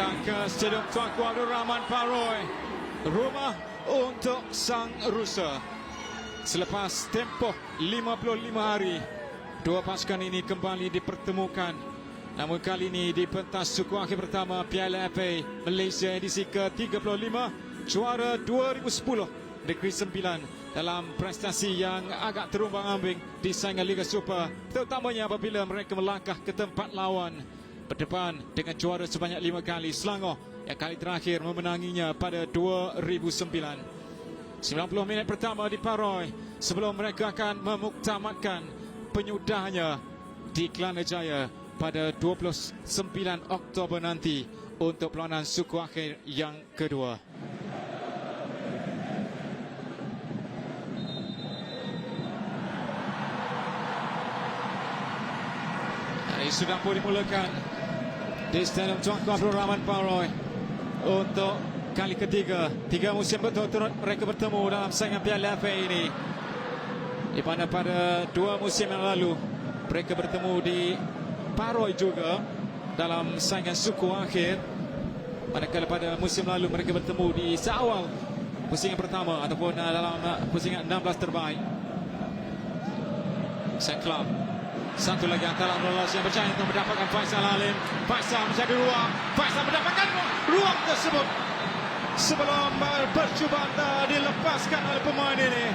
datang ke Stadium Tuanku Abdul Rahman Paroi. Rumah untuk Sang Rusa. Selepas tempoh 55 hari, dua pasukan ini kembali dipertemukan. Namun kali ini di pentas suku akhir pertama Piala FA Malaysia edisi ke-35 juara 2010 Negeri Sembilan dalam prestasi yang agak terumbang ambing di saingan Liga Super terutamanya apabila mereka melangkah ke tempat lawan berdepan dengan juara sebanyak lima kali Selangor yang kali terakhir memenanginya pada 2009 90 minit pertama di Paroi sebelum mereka akan memuktamadkan penyudahnya di Kelana Jaya pada 29 Oktober nanti untuk perlawanan suku akhir yang kedua. Ini sudah pun dimulakan di Stadium Tuanku Abdul Rahman Paroi untuk kali ketiga. Tiga musim berturut-turut mereka bertemu dalam saingan Piala FA ini. Di mana pada dua musim yang lalu mereka bertemu di Paroi juga dalam saingan suku akhir. Manakala pada musim lalu mereka bertemu di seawal pusingan pertama ataupun uh, dalam uh, pusingan 16 terbaik. St. Club satu lagi antara lolos yang berjaya untuk mendapatkan Faisal Alim. Faisal menjadi ruang. Faisal mendapatkan ruang tersebut. Sebelum percubaan dilepaskan oleh pemain ini.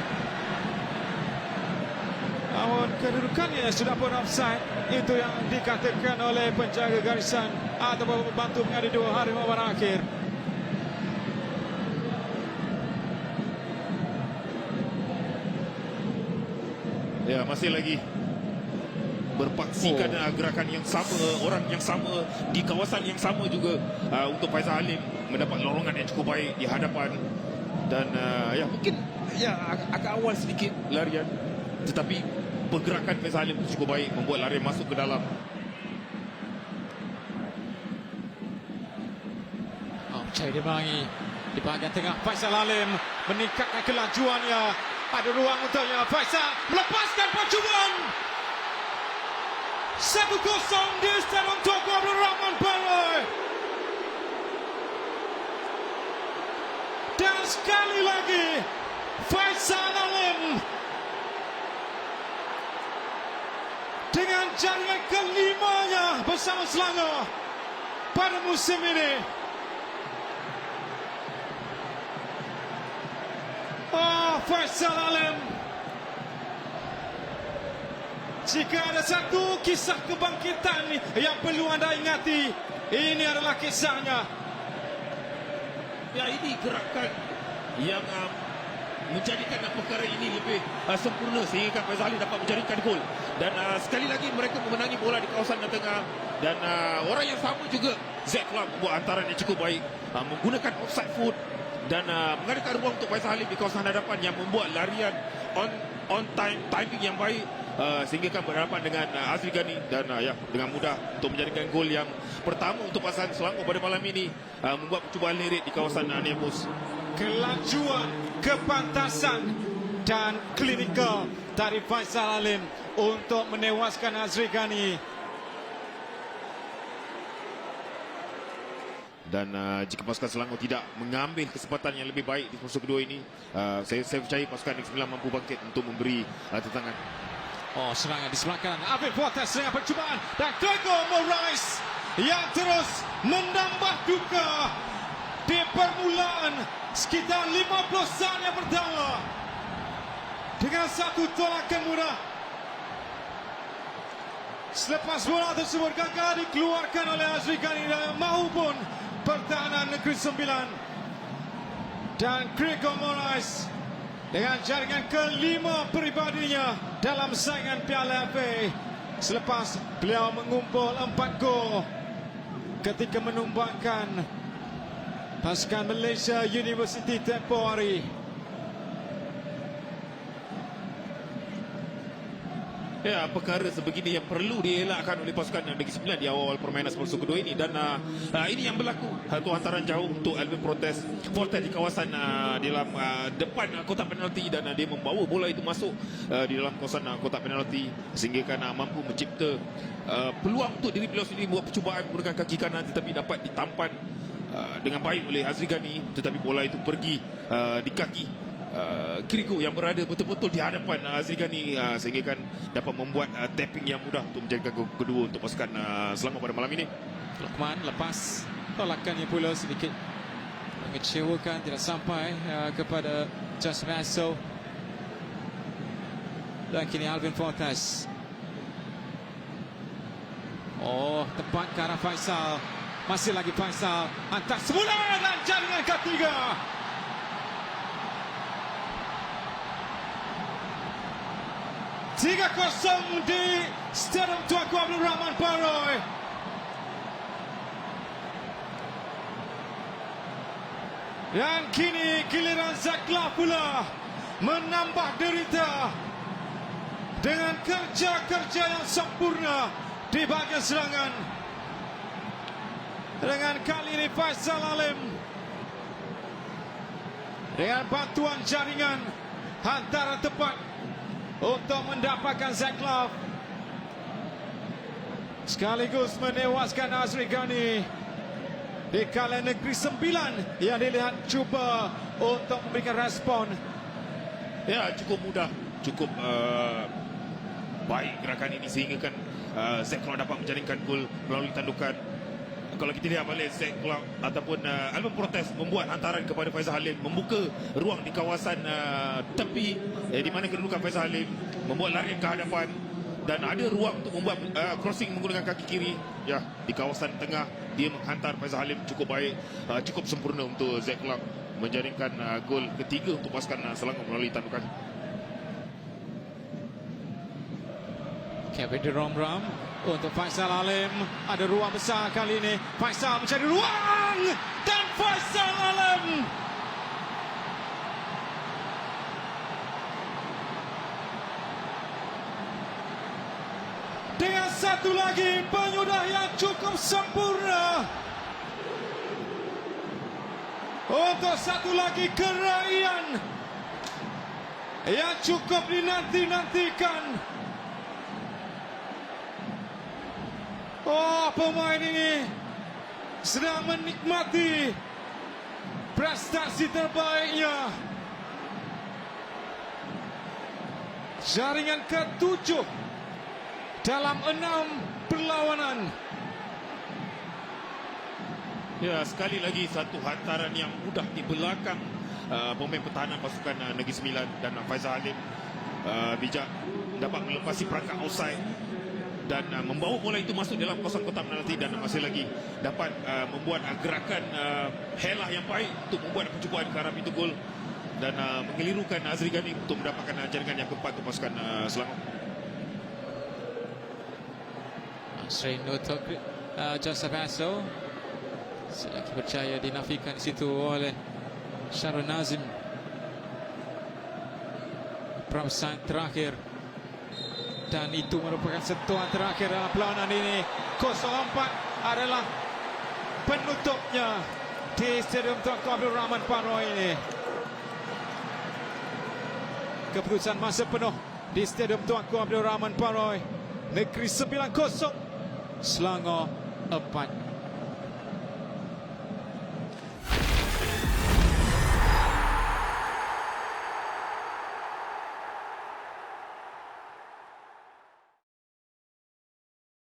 Namun kedudukannya sudah pun offside. Itu yang dikatakan oleh penjaga garisan atau pembantu pengadu dua hari malam akhir. Ya, masih lagi berpaksikan oh. gerakan yang sama, orang yang sama di kawasan yang sama juga uh, untuk Faizal Halim mendapat lorongan yang cukup baik di hadapan dan uh, ya mungkin ya ag- agak awal sedikit larian tetapi pergerakan Faizal Halim cukup baik membuat larian masuk ke dalam Oh, Cai dibangi di bahagian tengah Faisal Alim meningkatkan kelajuannya. Ada ruang untuknya. Faisal melepaskan percubaan. Satu kosong di Stadium Tuanku Abdul Rahman Paroi. Dan sekali lagi Faisal Alim dengan jaringan kelimanya bersama Selangor pada musim ini. Oh, Faisal Alim. Jika ada satu kisah kebangkitan yang perlu anda ingati, ini adalah kisahnya. ya ini gerakan yang uh, menjadikan perkara ini lebih uh, sempurna sehingga Faizal Ali dapat menjadikan gol. Dan uh, sekali lagi mereka memenangi bola di kawasan tengah. Dan uh, orang yang sama juga Zack Club membuat antaran yang cukup baik. Uh, menggunakan offside foot dan uh, mengadakan ruang untuk Faizal Ali di kawasan hadapan yang membuat larian on on time timing yang baik uh, sehingga kan berhadapan dengan uh, Azri Ghani dan uh, ya dengan mudah untuk menjadikan gol yang pertama untuk pasangan Selangor pada malam ini uh, membuat percubaan lirik di kawasan uh, Nembus. Kelajuan, kepantasan dan klinikal dari Faisal Alim untuk menewaskan Azri Ghani. Dan uh, jika pasukan Selangor tidak mengambil kesempatan yang lebih baik di fase kedua ini, uh, saya, saya percaya pasukan Negeri Sembilan mampu bangkit untuk memberi uh, tentangan. Oh, serangan di sebelah kanan. Afif Fuatas dengan percubaan. Dan Gregor Moraes yang terus menambah duka di permulaan sekitar 50 saat yang pertama. Dengan satu tolakan mudah. Selepas bola tersebut gagal dikeluarkan oleh Azri Ghani dan maupun pertahanan Negeri Sembilan. Dan Gregor Moraes dengan jaringan kelima peribadinya dalam saingan Piala FA selepas beliau mengumpul empat gol ketika menumbangkan pasukan Malaysia University tempoh hari. Ya, perkara sebegini yang perlu dielakkan oleh pasukan yang Negeri Sembilan di awal-awal permainan Spurs kedua ini. Dan uh, uh, ini yang berlaku. Satu hantaran jauh untuk Alvin Protes Fortes di kawasan uh, di dalam uh, depan uh, kotak penalti. Dan uh, dia membawa bola itu masuk uh, di dalam kawasan uh, kotak penalti. Sehingga kan uh, mampu mencipta uh, peluang untuk diri beliau sendiri buat percubaan menggunakan kaki kanan. Tetapi dapat ditampan uh, dengan baik oleh Azri Ghani. Tetapi bola itu pergi uh, di kaki uh, yang berada betul-betul di hadapan uh, Azri Ghani uh, sehingga kan dapat membuat uh, tapping yang mudah untuk gol kedua untuk pasukan uh, Selangor pada malam ini. Lokman lepas tolakannya pula sedikit mengecewakan tidak sampai uh, kepada Joseph Asso dan kini Alvin Fortes oh tepat ke arah Faisal. Masih lagi Faisal. Hantar semula dan jaringan ketiga Tiga kosong di Stadium Tuanku Abdul Rahman Baroy. Dan kini giliran Zakla pula menambah derita dengan kerja-kerja yang sempurna di bahagian serangan. Dengan kali ini Faisal Alim dengan bantuan jaringan hantaran tepat untuk mendapatkan Zaklav sekaligus menewaskan Azri Ghani di kala negeri sembilan. Yang dilihat cuba untuk memberikan respon. Ya cukup mudah, cukup uh, baik gerakan ini sehingga kan uh, Clark dapat menjaringkan gol melalui tandukan. Kalau kita lihat balik Zack Clark ataupun uh, Alvin Protes membuat hantaran kepada Faizal Halim membuka ruang di kawasan uh, tepi eh, di mana kedudukan Faizal Halim membuat larian ke hadapan dan ada ruang untuk membuat uh, crossing menggunakan kaki kiri ya di kawasan tengah dia menghantar Faizal Halim cukup baik uh, cukup sempurna untuk Zack Clark menjaringkan uh, gol ketiga untuk pasukan uh, Selangor melalui tandukan. Kevin Romram untuk Faisal Alim ada ruang besar kali ini. Faisal mencari ruang! Dan Faisal Alim! Dengan satu lagi penyudah yang cukup sempurna. Untuk satu lagi keraian yang cukup dinanti-nantikan Oh, pemain ini sedang menikmati prestasi terbaiknya. Jaringan ketujuh dalam enam perlawanan. Ya, sekali lagi satu hantaran yang mudah di belakang uh, pemain pertahanan pasukan uh, Negeri Sembilan dan Faizal Halim uh, bijak dapat melepasi perangkap offside dan uh, membawa bola itu masuk dalam kawasan kotak penalti dan masih lagi dapat uh, membuat uh, gerakan uh, helah yang baik untuk membuat percubaan ke arah pintu gol dan uh, mengelirukan Azri Ghani untuk mendapatkan uh, jaringan yang keempat untuk pasukan uh, Selangor. Strain untuk uh, Joseph Asso. Selagi percaya dinafikan di situ oleh Syarul Nazim. Perasaan terakhir dan itu merupakan sentuhan terakhir dalam perlawanan ini. 04 adalah penutupnya di Stadium Tunku Abdul Rahman Paro ini. Keputusan masa penuh di Stadium Tunku Abdul Rahman Paroi Negeri 9-0 Selangor 4